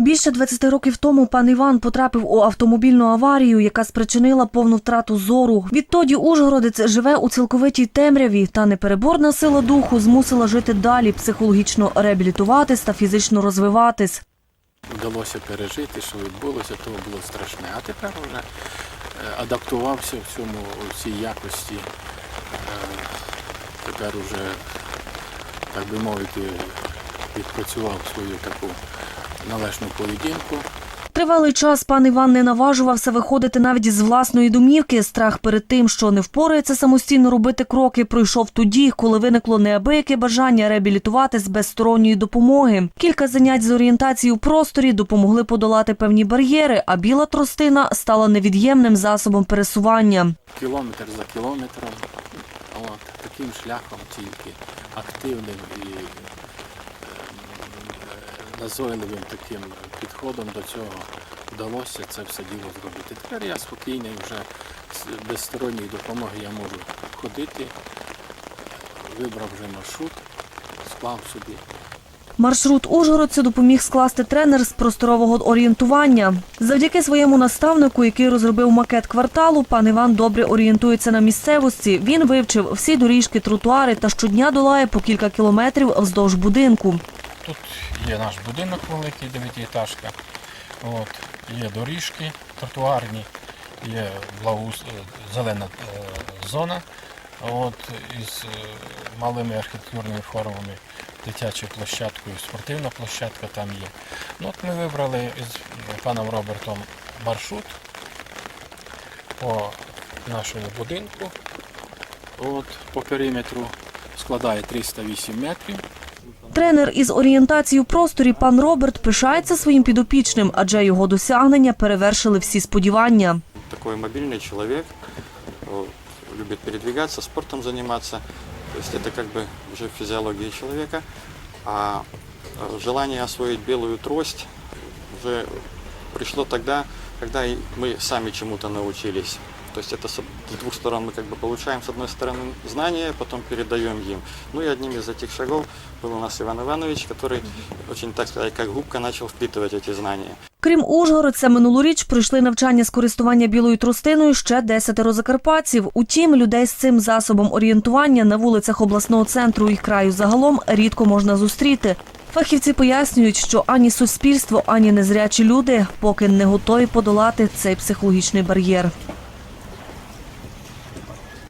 Більше 20 років тому пан Іван потрапив у автомобільну аварію, яка спричинила повну втрату зору. Відтоді Ужгородець живе у цілковитій темряві, та непереборна сила духу змусила жити далі, психологічно реабілітуватись та фізично розвиватись. Вдалося пережити, що відбулося, то було страшне. А тепер вже е, адаптувався в цьому у цій якості. Е, Тепер уже, так би мовити, відпрацював свою таку належну поведінку. Тривалий час пан Іван не наважувався виходити навіть із власної домівки. Страх перед тим, що не впорається самостійно робити кроки, пройшов тоді, коли виникло неабияке бажання реабілітуватись без сторонньої допомоги. Кілька занять з орієнтації у просторі допомогли подолати певні бар'єри, а біла тростина стала невід'ємним засобом пересування. Кілометр за кілометром, от, таким шляхом тільки активним і назойливим таким підходом до цього вдалося це все діло зробити. Тепер я спокійний, вже без сторонньої допомоги я можу ходити, вибрав вже маршрут, склав собі. Маршрут Ужгородцю допоміг скласти тренер з просторового орієнтування. Завдяки своєму наставнику, який розробив макет кварталу, пан Іван добре орієнтується на місцевості. Він вивчив всі доріжки, тротуари та щодня долає по кілька кілометрів вздовж будинку. Тут є наш будинок великий, дев'ятиэтажка. От, є доріжки тротуарні, є благоус... е, зелена е, зона от, із е, малими архітектурними формами, дитячою площадкою, спортивна площадка там є. Ну, от ми вибрали із паном Робертом маршрут по нашому будинку. От, по периметру складає 308 метрів. Тренер із орієнтації у просторі пан Роберт пишається своїм підопічним, адже його досягнення перевершили всі сподівання. такой мобильный человек, вот, любит передвигаться, спортом заниматься. То есть это как бы уже физиология человека. А э, желание освоить белую трость уже пришло тогда, когда и мы сами чему-то научились. То есть это с с двух сторон мы как бы получаем, с одной стороны, знания, потом передаем им. Ну и одним из этих шагов был у нас Иван Иванович, который очень, так сказать, как губка начал впитывать эти знания. Крім Ужгородця, минулоріч пройшли навчання з користування білою тростиною ще десятеро закарпатців. Утім, людей з цим засобом орієнтування на вулицях обласного центру і краю загалом рідко можна зустріти. Фахівці пояснюють, що ані суспільство, ані незрячі люди поки не готові подолати цей психологічний бар'єр.